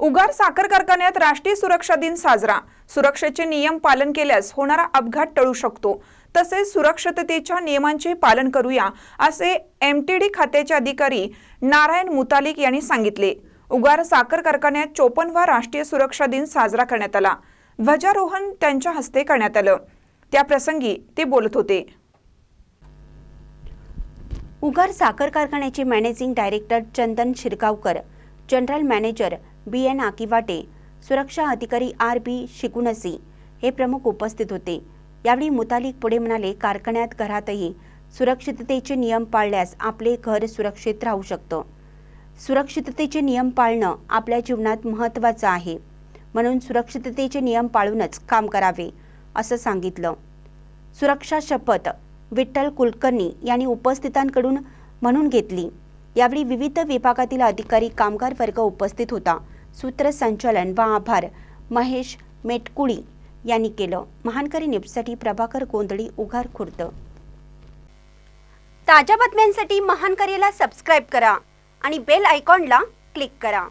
उगार साखर कारखान्यात राष्ट्रीय सुरक्षा दिन साजरा. सुरक्षेचे नियम पालन केल्यास होणारा अपघात टळू शकतो. तसेच सुरक्षिततेच्या नियमांचे पालन करूया असे एम टी डी खात्याचे अधिकारी नारायण मुतालिक यांनी सांगितले. उगार साखर कारखान्यात चोपन्नवा राष्ट्रीय सुरक्षा दिन साजरा करण्यात आला. ध्वजारोहण त्यांच्या हस्ते करण्यात आलं. त्याप्रसंगी ते बोलत होते. उगार साखर कारखान्याचे managing director Chandan Shirgaonkar general manager B N Akiwate सुरक्षा अधिकारी आर बी शिकुनसी हे प्रमुख उपस्थित होते. यावेळी मुतालिक पुढे म्हणाले कारखान्यात घरातही सुरक्षिततेचे नियम पाळल्यास आपले घर सुरक्षित राहू शकतं. सुरक्षिततेचे नियम पाळणं आपल्या जीवनात महत्त्वाचं आहे. म्हणून सुरक्षिततेचे नियम पाळूनच काम करावे असं सांगितलं. सुरक्षा शपथ विठ्ठल कुलकर्णी यांनी उपस्थितांकडून म्हणून घेतली. यावेळी विविध विभागातील अधिकारी कामगार वर्ग उपस्थित होता. सूत्रसंचालन व आभार. महेश मेटकुळी यांनी केलं. महानकरी न्यूजसाठी प्रभाकर गोंधळी उघार खुर्द. ताज्या बातम्यांसाठी महानकरीला सबस्क्राईब करा आणि बेल आयकॉनला क्लिक करा.